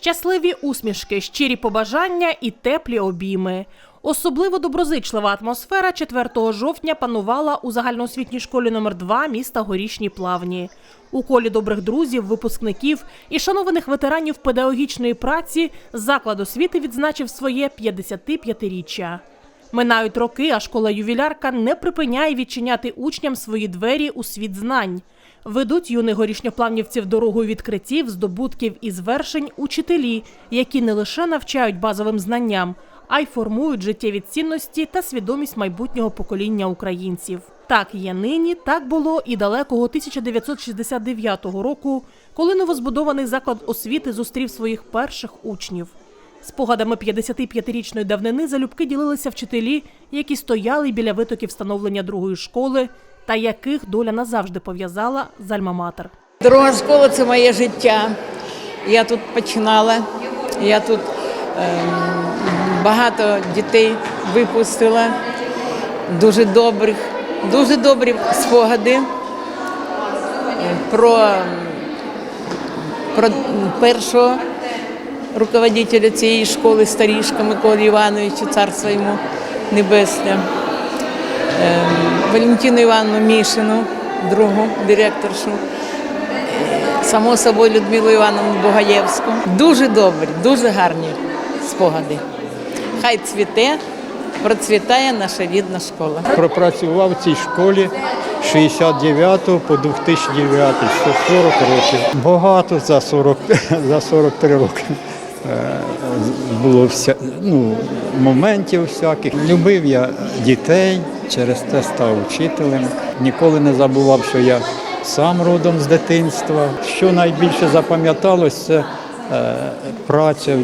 Щасливі усмішки, щирі побажання і теплі обійми. Особливо доброзичлива атмосфера 4 жовтня панувала у загальноосвітній школі номер 2 міста Горішні Плавні. У колі добрих друзів, випускників і шанованих ветеранів педагогічної праці заклад освіти відзначив своє 55-річчя. Минають роки, а школа ювілярка не припиняє відчиняти учням свої двері у світ знань. Ведуть юних горішньоплавнівців дорогою відкриттів, здобутків і звершень учителі, які не лише навчають базовим знанням, а й формують життєві цінності та свідомість майбутнього покоління українців. Так є нині, так було і далекого 1969 року, коли новозбудований заклад освіти зустрів своїх перших учнів. Спогадами 55-річної давнини залюбки ділилися вчителі, які стояли біля витоків встановлення другої школи, та яких доля назавжди пов'язала з Альма-Матер. Друга школа це моє життя. Я тут починала, я тут ем, багато дітей випустила, дуже добрих, дуже добрі спогади е, про, про першого руководителя цієї школи старішка Миколи Івановича, царство йому небесне. Валентину Івановну Мішину, другу директоршу, само собою Людмилу Івановну Богаєвську. Дуже добрі, дуже гарні спогади. Хай цвіте, процвітає наша рідна школа. Пропрацював в цій школі 69 по 2009, 140 років. Багато за 40, за 43 роки. Е, Було вся, ну, моментів всяких. Любив я дітей, через те став вчителем. Ніколи не забував, що я сам родом з дитинства. Що найбільше запам'яталось, це е, праця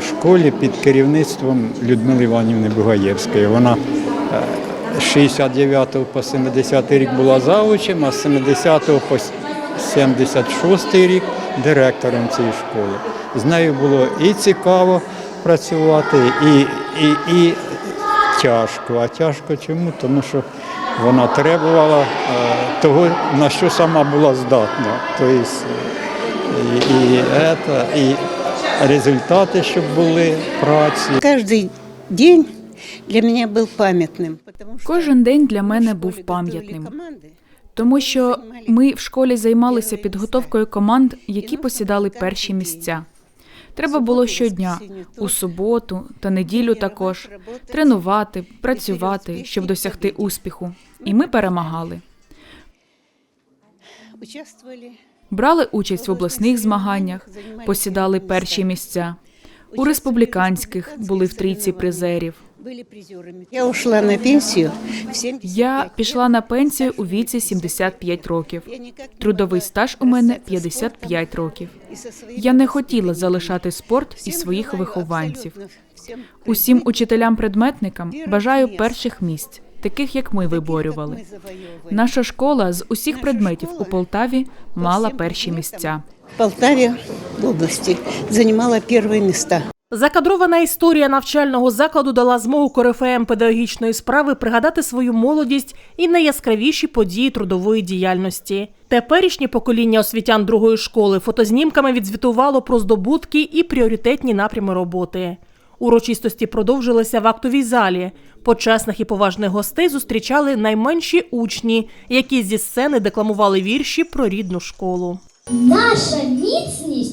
в школі під керівництвом Людмили Іванівни Бугаєвської. Вона е, з 69 по 70 рік була завучем, а з 70 по 76 рік директором цієї школи. З нею було і цікаво працювати, і, і, і тяжко. А тяжко чому? Тому що вона требувала е, того, на що сама була здатна. Тобто, і, і, это, і результати, щоб були праці. Каждый день для меня был памятным. потому что Кожен день для мы в мене школе був готовили пам'ятним, команды. тому що ми в школі займалися підготовкою команд, які посідали перші місця. Треба було щодня, у суботу та неділю також, тренувати, працювати, щоб досягти успіху. І ми перемагали. Брали участь в обласних змаганнях, посідали перші місця. У республіканських були в трійці призерів. были призерами. Я ушла на пенсию в 75 Я лет. пішла на пенсію у віці 75 років. Я никак не Трудовий могла стаж у мене расстаться с 55 спортом років. и со своими Я не хотіла воспитанниками. залишати спорт і Всем своїх желаю вихованців. абсолютно всем Усім крепких, учителям-предметникам бажаю місць. перших місць, таких як ми таких, виборювали. как мы завоевывали. Наша школа з усіх Наша предметів у школа Полтаві По мала всем перші предметам місця. В Полтаве в области занимала первые места. Закадрована історія навчального закладу дала змогу корифеям педагогічної справи пригадати свою молодість і найяскравіші події трудової діяльності. Теперішнє покоління освітян другої школи фотознімками відзвітувало про здобутки і пріоритетні напрями роботи. Урочистості продовжилися в актовій залі. Почесних і поважних гостей зустрічали найменші учні, які зі сцени декламували вірші про рідну школу. Наша міцність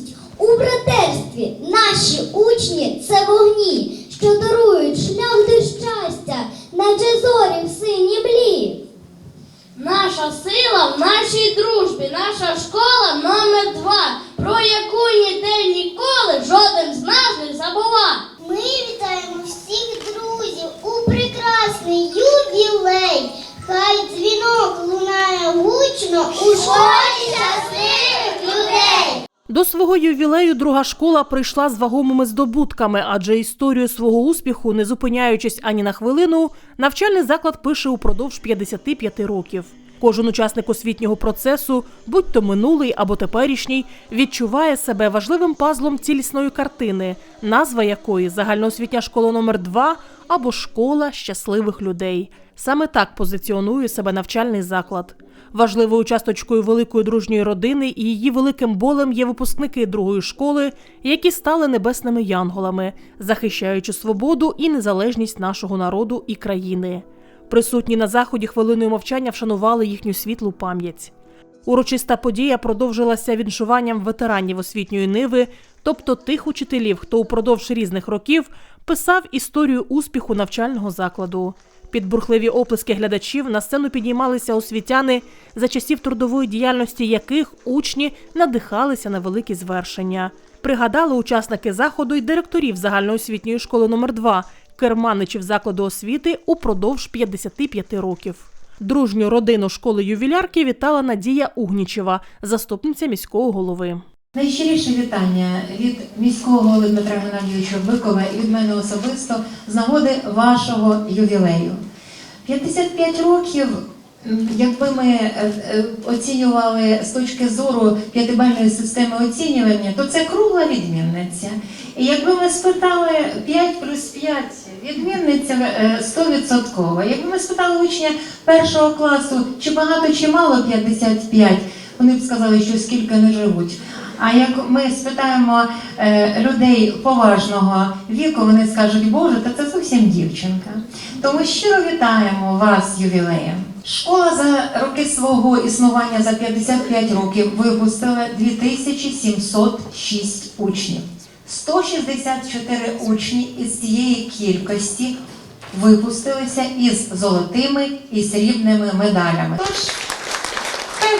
наші учні це вогні, що дарують шлях до щастя, наче зорі в сині блі. Наша сила в нашій дружбі, наша школа номер два, про яку ніде ніколи жоден з нас не забував. Ми вітаємо всіх друзів у прекрасний ювілей. Хай дзвінок лунає гучно у школі людей. До свого ювілею друга школа прийшла з вагомими здобутками, адже історію свого успіху, не зупиняючись ані на хвилину, навчальний заклад пише упродовж 55 років. Кожен учасник освітнього процесу, будь то минулий або теперішній, відчуває себе важливим пазлом цілісної картини, назва якої загальноосвітня школа номер 2 або школа щасливих людей. Саме так позиціонує себе навчальний заклад. Важливою часточкою великої дружньої родини і її великим болем є випускники другої школи, які стали небесними янголами, захищаючи свободу і незалежність нашого народу і країни. Присутні на заході хвилиною мовчання вшанували їхню світлу пам'ять. Урочиста подія продовжилася віншуванням ветеранів освітньої ниви, тобто тих учителів, хто упродовж різних років писав історію успіху навчального закладу. Під бурхливі оплески глядачів на сцену підіймалися освітяни, за часів трудової діяльності яких учні надихалися на великі звершення. Пригадали учасники заходу й директорів загальноосвітньої школи номер 2 керманичів закладу освіти упродовж 55 років. Дружню родину школи ювілярки вітала Надія Угнічева, заступниця міського голови. Найщиріше вітання від міського голови Дмитра Геннадійовича Бикова і від мене особисто з нагоди вашого ювілею. 55 років, якби ми е, е, оцінювали з точки зору п'ятибальної системи оцінювання, то це кругла відмінниця. І якби ми спитали 5 плюс 5, відмінниця е, 100%. Якби ми спитали учня першого класу, чи багато, чи мало 55, вони б сказали, що скільки не живуть. А як ми спитаємо е, людей поважного віку, вони скажуть, Боже, та це зовсім дівчинка. Тому щиро вітаємо вас ювілеєм. Школа за роки свого існування за 55 років випустила 2706 учнів. 164 учні із цієї кількості випустилися із золотими і срібними медалями. Тож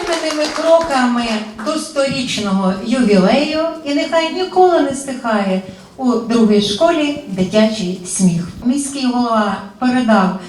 впевненими кроками до сторічного ювілею і нехай ніколи не стихає у другій школі дитячий сміх. Міський голова передав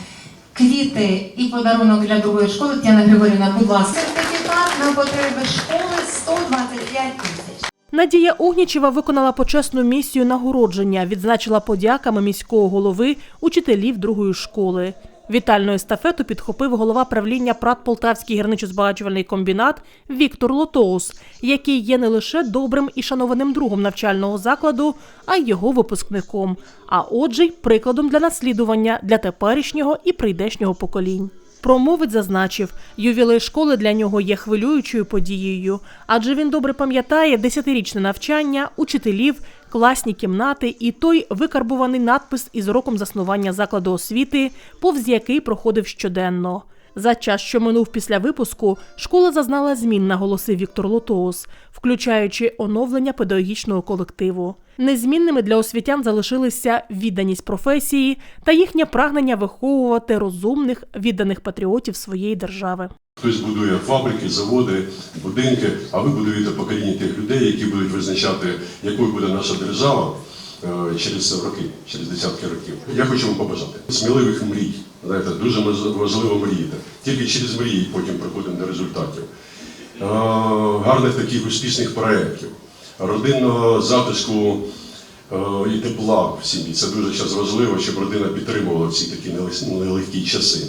квіти і подарунок для другої школи. Тетяна Григорівна, будь ласка, сертифікат на потреби школи 125 тисяч. Надія Угнічева виконала почесну місію нагородження, відзначила подяками міського голови учителів другої школи. Вітальну естафету підхопив голова правління ПРАТ Полтавський гірничо-збагачувальний комбінат Віктор Лотоус, який є не лише добрим і шанованим другом навчального закладу, а й його випускником. А отже, й прикладом для наслідування для теперішнього і прийдешнього поколінь. Промовець зазначив, ювілей школи для нього є хвилюючою подією, адже він добре пам'ятає десятирічне навчання, учителів, класні кімнати і той викарбуваний надпис із роком заснування закладу освіти, повз який проходив щоденно. За час, що минув після випуску, школа зазнала змін, наголосив Віктор Лотоус, включаючи оновлення педагогічного колективу. Незмінними для освітян залишилися відданість професії та їхнє прагнення виховувати розумних, відданих патріотів своєї держави. Хтось будує фабрики, заводи, будинки, а ви будуєте покоління тих людей, які будуть визначати, якою буде наша держава е, через роки, через десятки років. Я хочу вам побажати сміливих мрій. Знаєте, дуже важливо мріяти. Тільки через мрії потім приходимо до результатів. Е, Гарних таких успішних проєктів, родинного затишку е, і тепла в сім'ї. Це дуже зараз важливо, щоб родина підтримувала ці такі нелегкі часи.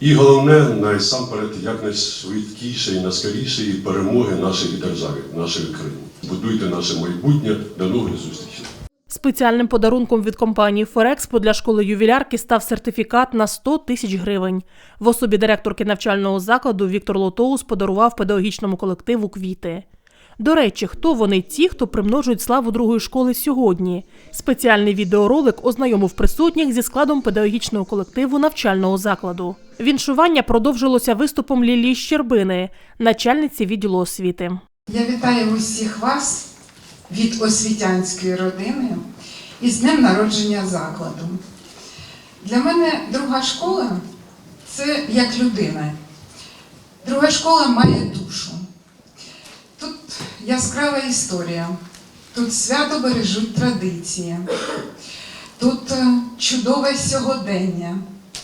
І головне, насамперед, якнайшвидкіше і найскорішої перемоги нашої держави, нашої країни. Будуйте наше майбутнє. До нових зустрічей. Спеціальним подарунком від компанії Форекспо для школи ювілярки став сертифікат на 100 тисяч гривень. В особі директорки навчального закладу Віктор Лотоус подарував педагогічному колективу квіти. До речі, хто вони ті, хто примножують славу другої школи сьогодні? Спеціальний відеоролик ознайомив присутніх зі складом педагогічного колективу навчального закладу. Віншування продовжилося виступом Лілії Щербини, начальниці відділу освіти. Я вітаю усіх вас від освітянської родини із днем народження закладу. Для мене друга школа це як людина. Друга школа має душу. Яскрава історія, тут свято бережуть традиції, тут е, чудове сьогодення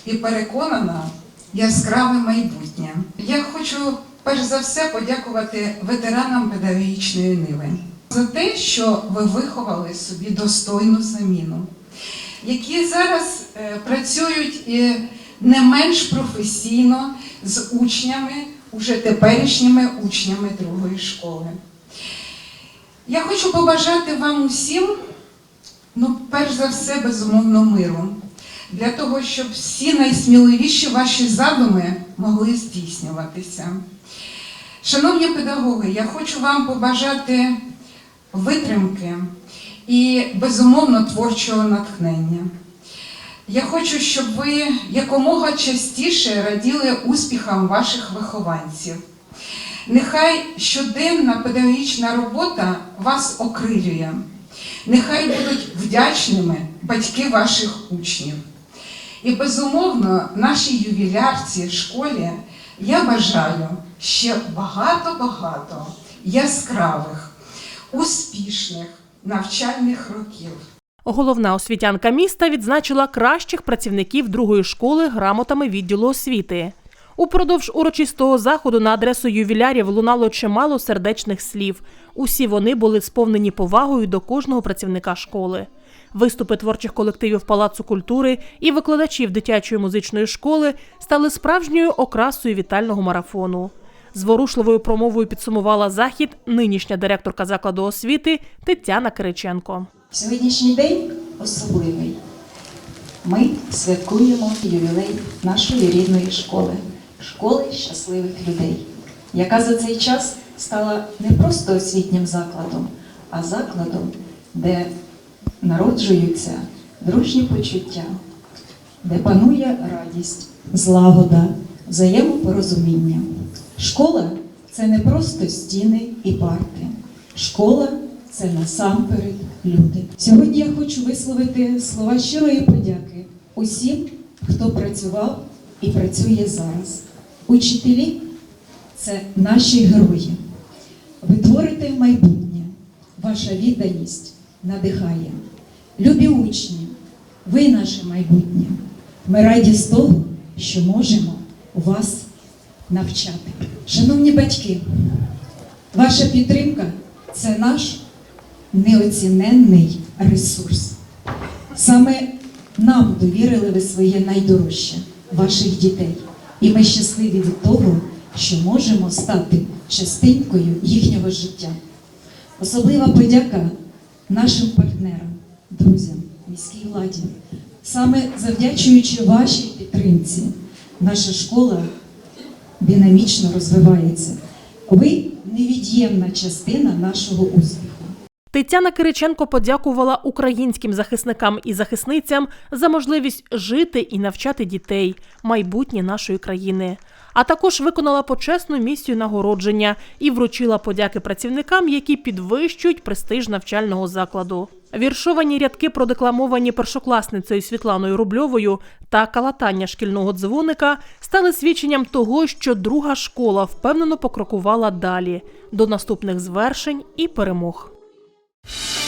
і переконана яскраве майбутнє. Я хочу перш за все подякувати ветеранам педагогічної ниви за те, що ви виховали собі достойну заміну, які зараз е, працюють і не менш професійно з учнями, уже теперішніми учнями другої школи. Я хочу побажати вам усім, ну, перш за все, безумовно, миру, для того, щоб всі найсміливіші ваші задуми могли здійснюватися. Шановні педагоги, я хочу вам побажати витримки і безумовно творчого натхнення. Я хочу, щоб ви якомога частіше раділи успіхам ваших вихованців. Нехай щоденна педагогічна робота вас окрилює. Нехай будуть вдячними батьки ваших учнів. І безумовно, нашій ювілярці школі я бажаю ще багато-багато яскравих, успішних навчальних років. Головна освітянка міста відзначила кращих працівників другої школи грамотами відділу освіти. Упродовж урочистого заходу на адресу ювілярів лунало чимало сердечних слів. Усі вони були сповнені повагою до кожного працівника школи. Виступи творчих колективів Палацу культури і викладачів дитячої музичної школи стали справжньою окрасою вітального марафону. Зворушливою промовою підсумувала захід нинішня директорка закладу освіти Тетяна Кириченко. Сьогоднішній день особливий. Ми святкуємо ювілей нашої рідної школи, школи щасливих людей, яка за цей час стала не просто освітнім закладом, а закладом, де народжуються дружні почуття, де панує радість, злагода, взаємопорозуміння. Школа це не просто стіни і парти. Школа це насамперед люди. Сьогодні я хочу висловити слова щирої подяки усім, хто працював і працює зараз. Учителі це наші герої. Ви творите майбутнє, ваша відданість надихає. Любі учні, ви наше майбутнє. Ми раді з того, що можемо вас навчати. Шановні батьки, ваша підтримка це наш неоціненний ресурс. Саме нам довірили ви своє найдорожче ваших дітей. І ми щасливі від того, що можемо стати частинкою їхнього життя. Особлива подяка нашим партнерам, друзям, міській владі. Саме завдячуючи вашій підтримці, наша школа динамічно розвивається. Ви невід'ємна частина нашого успіху. Тетяна Кириченко подякувала українським захисникам і захисницям за можливість жити і навчати дітей, майбутнє нашої країни. А також виконала почесну місію нагородження і вручила подяки працівникам, які підвищують престиж навчального закладу. Віршовані рядки, продекламовані першокласницею Світланою Рубльовою та калатання шкільного дзвоника стали свідченням того, що друга школа впевнено покрокувала далі до наступних звершень і перемог. you